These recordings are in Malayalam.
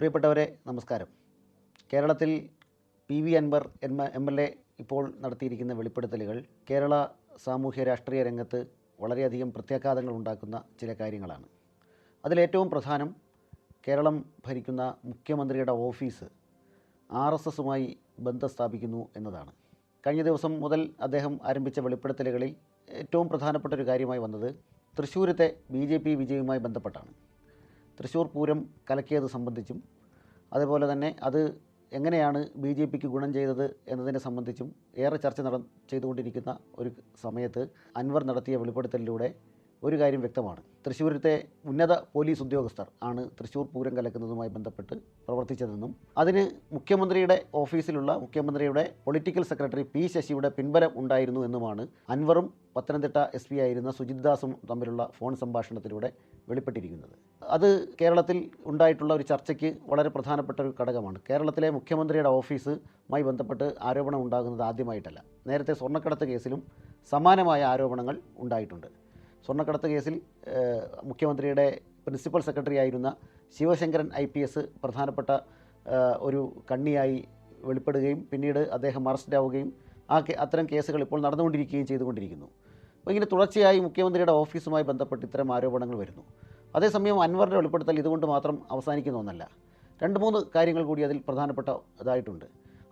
പ്രിയപ്പെട്ടവരെ നമസ്കാരം. കേരളത്തിൽ P V Anvar M M L A ഇപ്പോൾ നടത്തിയിരിക്കുന്ന വെളിപ്പെടുത്തലുകൾ കേരള സാമൂഹ്യ രാഷ്ട്രീയ രംഗത്ത് വളരെയധികം പ്രത്യാഘാതങ്ങൾ ഉണ്ടാക്കുന്ന ചില കാര്യങ്ങളാണ്. അതിലേറ്റവും പ്രധാനം കേരളം ഭരിക്കുന്ന മുഖ്യമന്ത്രിയുടെ ഓഫീസ് ആർ എസ് എസുമായി ബന്ധം സ്ഥാപിക്കുന്നു എന്നതാണ്. കഴിഞ്ഞ ദിവസം മുതൽ അദ്ദേഹം ആരംഭിച്ച വെളിപ്പെടുത്തലുകളിൽ ഏറ്റവും പ്രധാനപ്പെട്ട ഒരു കാര്യമായി വന്നത് തൃശ്ശൂരത്തെ ബി ജെ പി വിജയവുമായി ബന്ധപ്പെട്ടാണ്. തൃശ്ശൂർ പൂരം കലക്കിയത് സംബന്ധിച്ചും അതുപോലെ തന്നെ അത് എങ്ങനെയാണ് ബി ജെ പിക്ക് ഗുണം ചെയ്തത് എന്നതിനെ സംബന്ധിച്ചും ഏറെ ചർച്ച നട ചെയ്തുകൊണ്ടിരിക്കുന്ന ഒരു സമയത്ത് അൻവർ നടത്തിയ വെളിപ്പെടുത്തലിലൂടെ ഒരു കാര്യം വ്യക്തമാണ്. തൃശ്ശൂരത്തെ ഉന്നത പോലീസ് ഉദ്യോഗസ്ഥർ ആണ് തൃശ്ശൂർ പൂരം കലക്കുന്നതുമായി ബന്ധപ്പെട്ട് പ്രവർത്തിച്ചതെന്നും അതിന് മുഖ്യമന്ത്രിയുടെ ഓഫീസിലുള്ള മുഖ്യമന്ത്രിയുടെ പൊളിറ്റിക്കൽ സെക്രട്ടറി പി ശശിയുടെ പിൻബലം ഉണ്ടായിരുന്നു എന്നുമാണ് അൻവറും പത്തനംതിട്ട എസ് ആയിരുന്ന സുജിത് ദാസും തമ്മിലുള്ള ഫോൺ സംഭാഷണത്തിലൂടെ വെളിപ്പെട്ടിരിക്കുന്നത്. അത് കേരളത്തിൽ ഉണ്ടായിട്ടുള്ള ഒരു ചർച്ചയ്ക്ക് വളരെ പ്രധാനപ്പെട്ട ഒരു ഘടകമാണ്. കേരളത്തിലെ മുഖ്യമന്ത്രിയുടെ ഓഫീസുമായി ബന്ധപ്പെട്ട് ആരോപണം ഉണ്ടാകുന്നത് ആദ്യമായിട്ടല്ല. നേരത്തെ സ്വർണക്കടത്ത് കേസിലും സമാനമായ ആരോപണങ്ങൾ ഉണ്ടായിട്ടുണ്ട്. സ്വർണക്കടത്ത് കേസിൽ മുഖ്യമന്ത്രിയുടെ പ്രിൻസിപ്പൽ സെക്രട്ടറി ആയിരുന്ന ശിവശങ്കരൻ ഐ പി എസ് പ്രധാനപ്പെട്ട ഒരു കണ്ണിയായി വെളിപ്പെടുകയും പിന്നീട് അദ്ദേഹം അറസ്റ്റിലാവുകയും ആ അത്തരം കേസുകൾ ഇപ്പോൾ നടന്നുകൊണ്ടിരിക്കുകയും ചെയ്തുകൊണ്ടിരിക്കുന്നു. അപ്പോൾ ഇങ്ങനെ തുടർച്ചയായി മുഖ്യമന്ത്രിയുടെ ഓഫീസുമായി ബന്ധപ്പെട്ട് ഇത്തരം ആരോപണങ്ങൾ വരുന്നു. അതേസമയം അൻവറിന്റെ വെളിപ്പെടുത്തൽ ഇതുകൊണ്ട് മാത്രം അവസാനിക്കുന്ന ഒന്നല്ല. രണ്ട് മൂന്ന് കാര്യങ്ങൾ കൂടി അതിൽ പ്രധാനപ്പെട്ട ഇതായിട്ടുണ്ട്.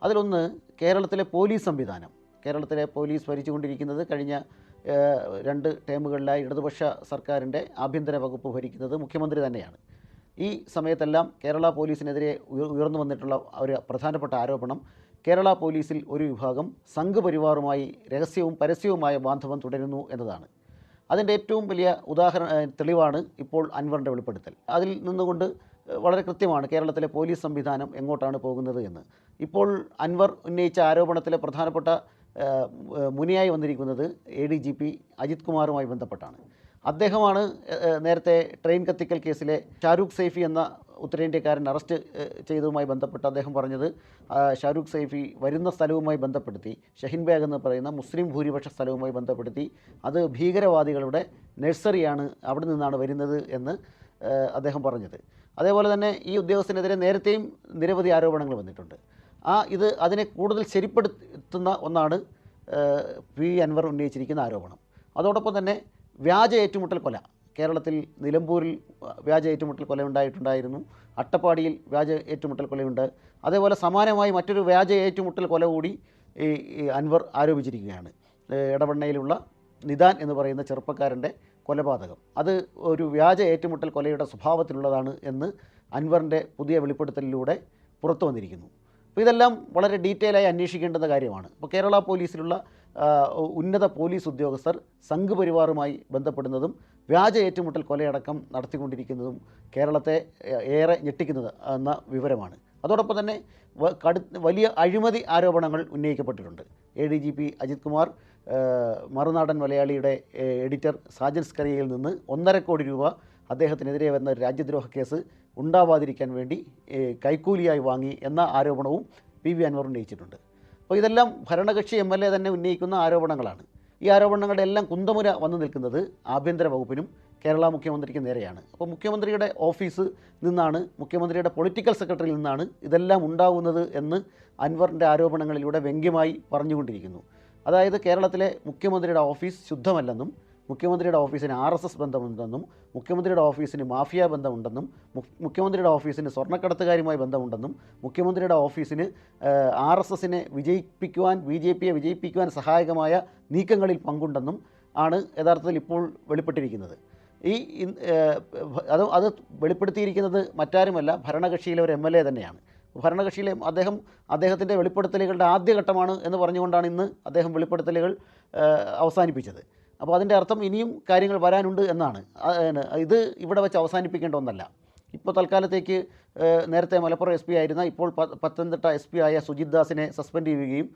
അതിലൊന്ന് കേരളത്തിലെ പോലീസ് സംവിധാനം. കേരളത്തിലെ പോലീസ് ഭരിച്ചുകൊണ്ടിരിക്കുന്നത് കഴിഞ്ഞ രണ്ട് ടേമുകളിലായി ഇടതുപക്ഷ സർക്കാരിന്റെ ആഭ്യന്തര വകുപ്പ് ഭരിക്കുന്നത് മുഖ്യമന്ത്രി തന്നെയാണ്. ഈ സമയത്തെല്ലാം കേരള പോലീസിനെതിരെ ഉയർന്നു വന്നിട്ടുള്ള ഒരു പ്രധാനപ്പെട്ട ആരോപണം കേരള പോലീസിൽ ഒരു വിഭാഗം സംഘപരിവാറുമായി രഹസ്യവും പരസ്യവുമായ ബാന്ധവം തുടരുന്നു എന്നതാണ്. അതിന്റെ ഏറ്റവും വലിയ ഉദാഹരണ തെളിവാണ് ഇപ്പോൾ അൻവറിന്റെ വെളിപ്പെടുത്തൽ. അതിൽ നിന്നുകൊണ്ട് വളരെ കൃത്യമാണ് കേരളത്തിലെ പോലീസ് സംവിധാനം എങ്ങോട്ടാണ് പോകുന്നത് എന്ന്. ഇപ്പോൾ അൻവർ ഉന്നയിച്ച ആരോപണത്തിലെ പ്രധാനപ്പെട്ട മുനിയായി വന്നിരിക്കുന്നത് A D G P Ajith കുമാറുമായി ബന്ധപ്പെട്ടാണ്. അദ്ദേഹമാണ് നേരത്തെ ട്രെയിൻ കത്തിക്കൽ കേസിലെ ഷാരൂഖ് സേഫി എന്ന ഉത്തരേന്ത്യക്കാരൻ അറസ്റ്റ് ചെയ്തതുമായി ബന്ധപ്പെട്ട് അദ്ദേഹം പറഞ്ഞത് ഷാരൂഖ് സൈഫി വരുന്ന സ്ഥലവുമായി ബന്ധപ്പെടുത്തി ഷഹീൻ ബാഗ് എന്ന് പറയുന്ന മുസ്ലിം ഭൂരിപക്ഷ സ്ഥലവുമായി ബന്ധപ്പെടുത്തി അത് ഭീകരവാദികളുടെ നഴ്സറിയാണ് അവിടെ നിന്നാണ് വരുന്നത് എന്ന് അദ്ദേഹം പറഞ്ഞത്. അതേപോലെ തന്നെ ഈ ഉദ്യോഗസ്ഥനെതിരെ നേരത്തെയും നിരവധി ആരോപണങ്ങൾ വന്നിട്ടുണ്ട്. ആ ഇത് അതിനെ കൂടുതൽ ശരിപ്പെടുത്തുന്ന ഒന്നാണ് പി അൻവർ ഉന്നയിച്ചിരിക്കുന്ന ആരോപണം. അതോടൊപ്പം തന്നെ വ്യാജ ഏറ്റുമുട്ടൽ കൊല. കേരളത്തിൽ നിലമ്പൂരിൽ വ്യാജ ഏറ്റുമുട്ടൽ കൊല ഉണ്ടായിട്ടുണ്ടായിരുന്നു. അട്ടപ്പാടിയിൽ വ്യാജ ഏറ്റുമുട്ടൽ കൊലയുണ്ട്. അതേപോലെ സമാനമായി മറ്റൊരു വ്യാജ ഏറ്റുമുട്ടൽ കൊല കൂടി ഈ അൻവർ ആരോപിച്ചിരിക്കുകയാണ്. ഇടവണ്ണയിലുള്ള നിദാൻ എന്ന് പറയുന്ന ചെറുപ്പക്കാരന്റെ കൊലപാതകം. അത് ഒരു വ്യാജ ഏറ്റുമുട്ടൽ കൊലയുടെ സ്വഭാവത്തിലുള്ളതാണ് എന്ന് അൻവറിന്റെ പുതിയ വെളിപ്പെടുത്തലിലൂടെ പുറത്തു വന്നിരിക്കുന്നു. അപ്പോൾ ഇതെല്ലാം വളരെ ഡീറ്റെയിലായി അന്വേഷിക്കേണ്ടുന്ന കാര്യമാണ്. അപ്പോൾ കേരള പോലീസിലുള്ള ഉന്നത പോലീസ് ഉദ്യോഗസ്ഥർ സംഘപരിവാറുമായി ബന്ധപ്പെടുന്നതും വ്യാജ ഏറ്റുമുട്ടൽ കൊലയടക്കം നടത്തിക്കൊണ്ടിരിക്കുന്നതും കേരളത്തെ ഏറെ ഞെട്ടിക്കുന്നത് എന്ന വിവരമാണ്. അതോടൊപ്പം തന്നെ കടു വലിയ അഴിമതി ആരോപണങ്ങൾ ഉന്നയിക്കപ്പെട്ടിട്ടുണ്ട്. A D G P Ajith Kumar Marunadan മലയാളിയുടെ എഡിറ്റർ സാജൻ സ്കറിയയിൽ നിന്ന് ഒന്നര കോടി രൂപ അദ്ദേഹത്തിനെതിരെ വന്ന രാജ്യദ്രോഹ കേസ് ഉണ്ടാവാതിരിക്കാൻ വേണ്ടി കൈക്കൂലിയായി വാങ്ങി എന്ന ആരോപണവും പി വി അൻവർ ഉന്നയിച്ചിട്ടുണ്ട്. അപ്പോൾ ഇതെല്ലാം ഭരണകക്ഷി എം എൽ എ തന്നെ ഉന്നയിക്കുന്ന ആരോപണങ്ങളാണ്. ഈ ആരോപണങ്ങളുടെ എല്ലാം കുന്തമുര വന്നു നിൽക്കുന്നത് ആഭ്യന്തര വകുപ്പിനും കേരള മുഖ്യമന്ത്രിക്ക് നേരെയാണ്. അപ്പോൾ മുഖ്യമന്ത്രിയുടെ ഓഫീസ് നിന്നാണ് മുഖ്യമന്ത്രിയുടെ പൊളിറ്റിക്കൽ സെക്രട്ടറിയിൽ നിന്നാണ് ഇതെല്ലാം ഉണ്ടാകുന്നത് എന്ന് അൻവറിന്റെ ആരോപണങ്ങളിലൂടെ വ്യംഗ്യമായി പറഞ്ഞുകൊണ്ടിരിക്കുന്നു. അതായത് കേരളത്തിലെ മുഖ്യമന്ത്രിയുടെ ഓഫീസ് ശുദ്ധമല്ലെന്നും മുഖ്യമന്ത്രിയുടെ ഓഫീസിന് ആർ എസ് എസ് ബന്ധമുണ്ടെന്നും മുഖ്യമന്ത്രിയുടെ ഓഫീസിന് മാഫിയ ബന്ധമുണ്ടെന്നും മുഖ്യമന്ത്രിയുടെ ഓഫീസിന് സ്വർണക്കടത്തുകാരുമായി ബന്ധമുണ്ടെന്നും മുഖ്യമന്ത്രിയുടെ ഓഫീസിന് ആർ എസ് എസിനെ വിജയിപ്പിക്കുവാൻ ബി ജെ പിയെ വിജയിപ്പിക്കുവാൻ സഹായകമായ നീക്കങ്ങളിൽ പങ്കുണ്ടെന്നും ആണ് യഥാർത്ഥത്തിൽ ഇപ്പോൾ വെളിപ്പെട്ടിരിക്കുന്നത്. ഈ അത് അത് വെളിപ്പെടുത്തിയിരിക്കുന്നത് മറ്റാരുമല്ല ഭരണകക്ഷിയിലെ ഒരു എം എൽ എ തന്നെയാണ്. ഭരണകക്ഷിയിലെ അദ്ദേഹം അദ്ദേഹത്തിന്റെ വെളിപ്പെടുത്തലുകളുടെ ആദ്യഘട്ടമാണ് എന്ന് പറഞ്ഞുകൊണ്ടാണ് ഇന്ന് അദ്ദേഹം വെളിപ്പെടുത്തലുകൾ അവസാനിപ്പിച്ചത്. അപ്പോൾ അതിന്റെ അർത്ഥം ഇനിയും കാര്യങ്ങൾ വരാനുണ്ട് എന്നാണ്. ഇത് ഇവിടെ വെച്ച് അവസാനിപ്പിക്കേണ്ട ഒന്നല്ല. ഇപ്പോൾ തൽക്കാലത്തേക്ക് നേരത്തെ മലപ്പുറം എസ് പി ആയിരുന്ന ഇപ്പോൾ പത്തനംതിട്ട എസ് പി ആയ സുജിത് ദാസിനെ സസ്പെൻഡ് ചെയ്യുകയും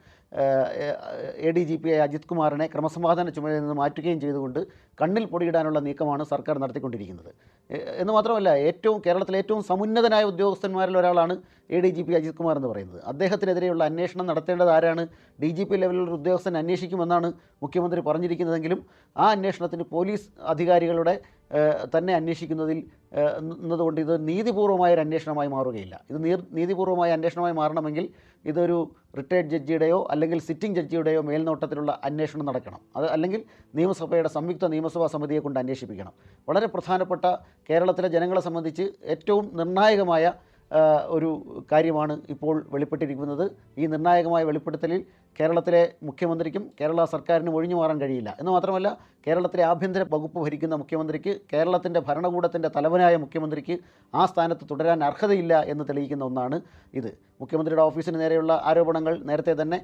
എ ഡി ജി പി ആയ അജിത് കുമാറിനെ ക്രമസമാധാന ചുമതലയിൽ നിന്ന് മാറ്റുകയും ചെയ്തുകൊണ്ട് കണ്ണിൽ പൊടിയിടാനുള്ള നീക്കമാണ് സർക്കാർ നടത്തിക്കൊണ്ടിരിക്കുന്നത്. എന്ന് മാത്രമല്ല ഏറ്റവും കേരളത്തിലെ ഏറ്റവും സമുന്നതനായ ഉദ്യോഗസ്ഥന്മാരിൽ ഒരാളാണ് A D G P Ajith Kumar എന്ന് പറയുന്നത്. അദ്ദേഹത്തിനെതിരെയുള്ള അന്വേഷണം നടത്തേണ്ടത് ആരാണ്? ഡി ജി പി ലെവലിലുള്ള ഉദ്യോഗസ്ഥൻ അന്വേഷിക്കുമെന്നാണ് മുഖ്യമന്ത്രി പറഞ്ഞിരിക്കുന്നതെങ്കിലും ആ അന്വേഷണത്തിന് പോലീസ് അധികാരികളുടെ തന്നെ അന്വേഷിക്കുന്നതിൽ എന്നതുകൊണ്ട് ഇത് നീതിപൂർവമായ ഒരു അന്വേഷണമായി മാറുകയില്ല. ഇത് നീതിപൂർവമായ അന്വേഷണമായി മാറണമെങ്കിൽ ഇതൊരു റിട്ടയർഡ് ജഡ്ജിയുടെയോ അല്ലെങ്കിൽ സിറ്റിംഗ് ജഡ്ജിയുടെയോ മേൽനോട്ടത്തിലുള്ള അന്വേഷണം നടക്കണം. അത് അല്ലെങ്കിൽ നിയമസഭയുടെ സംയുക്ത നിയമസഭാ സമിതിയെ കൊണ്ട് അന്വേഷിപ്പിക്കണം. വളരെ പ്രധാനപ്പെട്ട കേരളത്തിലെ ജനങ്ങളെ സംബന്ധിച്ച് ഏറ്റവും നിർണായകമായ ഒരു കാര്യമാണ് ഇപ്പോൾ വെളിപ്പെട്ടിരിക്കുന്നത്. ഈ നിർണായകമായ വെളിപ്പെടുത്തലിൽ കേരളത്തിലെ മുഖ്യമന്ത്രിക്കും കേരള സർക്കാരിനും ഒഴിഞ്ഞു മാറാൻ കഴിയില്ല. എന്ന് മാത്രമല്ല കേരളത്തിലെ ആഭ്യന്തര വകുപ്പ് ഭരിക്കുന്ന മുഖ്യമന്ത്രിക്ക് കേരളത്തിന്റെ ഭരണകൂടത്തിന്റെ തലവനായ മുഖ്യമന്ത്രിക്ക് ആ സ്ഥാനത്ത് തുടരാൻ അർഹതയില്ല എന്ന് തെളിയിക്കുന്ന ഒന്നാണ് ഇത്. മുഖ്യമന്ത്രിയുടെ ഓഫീസിന് നേരെയുള്ള ആരോപണങ്ങൾ നേരത്തെ തന്നെ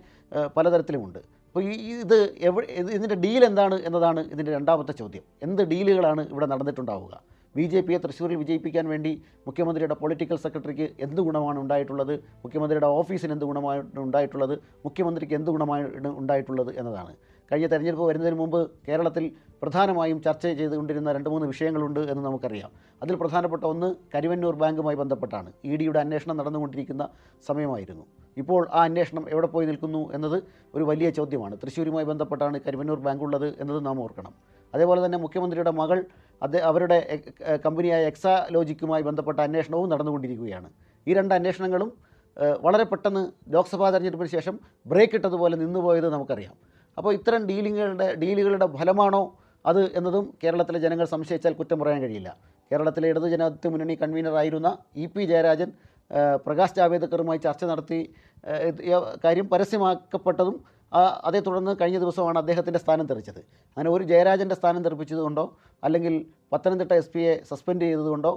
പലതരത്തിലുമുണ്ട്. അപ്പോൾ ഈ ഇത് എവിടെ ഇതിന്റെ ഡീൽ എന്താണ് എന്നതാണ് ഇതിന്റെ രണ്ടാമത്തെ ചോദ്യം. എന്ത് ഡീലുകളാണ് ഇവിടെ നടന്നിട്ടുണ്ടാവുക? ബി ജെ പിയെ തൃശ്ശൂരിൽ വിജയിപ്പിക്കാൻ വേണ്ടി മുഖ്യമന്ത്രിയുടെ പൊളിറ്റിക്കൽ സെക്രട്ടറിക്ക് എന്ത് ഗുണമാണ് ഉണ്ടായിട്ടുള്ളത്? മുഖ്യമന്ത്രിയുടെ ഓഫീസിന് എന്ത് ഗുണമായിട്ട് ഉണ്ടായിട്ടുള്ളത്? മുഖ്യമന്ത്രിക്ക് എന്ത് ഗുണമായി ഉണ്ടായിട്ടുള്ളത് എന്നതാണ്. കഴിഞ്ഞ തെരഞ്ഞെടുപ്പ് വരുന്നതിന് മുമ്പ് കേരളത്തിൽ പ്രധാനമായും ചർച്ച ചെയ്തുകൊണ്ടിരുന്ന രണ്ട് മൂന്ന് വിഷയങ്ങളുണ്ട് എന്ന് നമുക്കറിയാം. അതിൽ പ്രധാനപ്പെട്ട ഒന്ന് കരുവന്നൂർ ബാങ്കുമായി ബന്ധപ്പെട്ടാണ്. ഇ ഡിയുടെ അന്വേഷണം നടന്നുകൊണ്ടിരിക്കുന്ന സമയമായിരുന്നു. ഇപ്പോൾ ആ അന്വേഷണം എവിടെ പോയി നിൽക്കുന്നു എന്നത് ഒരു വലിയ ചോദ്യമാണ്. തൃശ്ശൂരുമായി ബന്ധപ്പെട്ടാണ് കരുവന്നൂർ ബാങ്ക് ഉള്ളത് എന്നത് നാം ഓർക്കണം. അതേപോലെ തന്നെ മുഖ്യമന്ത്രിയുടെ മകൾ അത് അവരുടെ കമ്പനിയായ എക്സാ ലോജിക്കുമായി ബന്ധപ്പെട്ട അന്വേഷണവും നടന്നുകൊണ്ടിരിക്കുകയാണ്. ഈ രണ്ട് അന്വേഷണങ്ങളും വളരെ പെട്ടെന്ന് ലോക്സഭാ തെരഞ്ഞെടുപ്പിന് ശേഷം ബ്രേക്ക് ഇട്ടതുപോലെ നിന്നുപോയത് നമുക്കറിയാം. അപ്പോൾ ഇത്തരം ഡീലിങ്ങുകളുടെ ഡീലുകളുടെ ഫലമാണോ അത് എന്നതും കേരളത്തിലെ ജനങ്ങൾ സംശയിച്ചാൽ കുറ്റം പറയാൻ കഴിയില്ല. കേരളത്തിലെ ഇടതു ജനാധിപത്യ മുന്നണി കൺവീനറായിരുന്ന ഇ പി ജയരാജൻ പ്രകാശ് ജാവേദ്കറുമായി ചർച്ച നടത്തി കാര്യം പരസ്യമാക്കപ്പെട്ടതും അതേ തുടർന്ന് കഴിഞ്ഞ ദിവസമാണ് അദ്ദേഹത്തിന്റെ സ്ഥാനം തെറിച്ചത്. അങ്ങനെ ഒരു ജയരാജന്റെ സ്ഥാനം തെറിപ്പിച്ചതുകൊണ്ടോ അല്ലെങ്കിൽ പത്തനംതിട്ട എസ് പിയെ സസ്പെൻഡ് ചെയ്തതുകൊണ്ടോ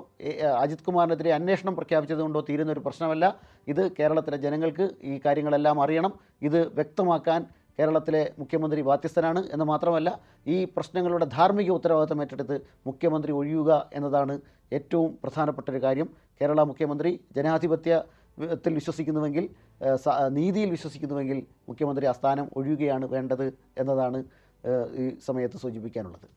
അജിത് കുമാറിനെതിരെ അന്വേഷണം പ്രഖ്യാപിച്ചതുകൊണ്ടോ തീരുന്ന ഒരു പ്രശ്നമല്ല. ഇത് കേരളത്തിലെ ജനങ്ങൾക്ക് ഈ കാര്യങ്ങളെല്ലാം അറിയണം. ഇത് വ്യക്തമാക്കാൻ കേരളത്തിലെ മുഖ്യമന്ത്രി ബാധ്യസ്ഥനാണ് എന്ന് മാത്രമല്ല ഈ പ്രശ്നങ്ങളുടെ ധാർമ്മിക ഉത്തരവാദിത്തം ഏറ്റെടുത്ത് മുഖ്യമന്ത്രി ഒഴിയുക എന്നതാണ് ഏറ്റവും പ്രധാനപ്പെട്ട ഒരു കാര്യം. കേരള മുഖ്യമന്ത്രി ജനാധിപത്യ ത്തിൽ വിശ്വസിക്കുന്നുവെങ്കിൽ നീതിയിൽ വിശ്വസിക്കുന്നുവെങ്കിൽ മുഖ്യമന്ത്രി ആ സ്ഥാനം ഒഴിയുകയാണ് വേണ്ടത് എന്നതാണ് ഈ സമയത്ത് സൂചിപ്പിക്കാനുള്ളത്.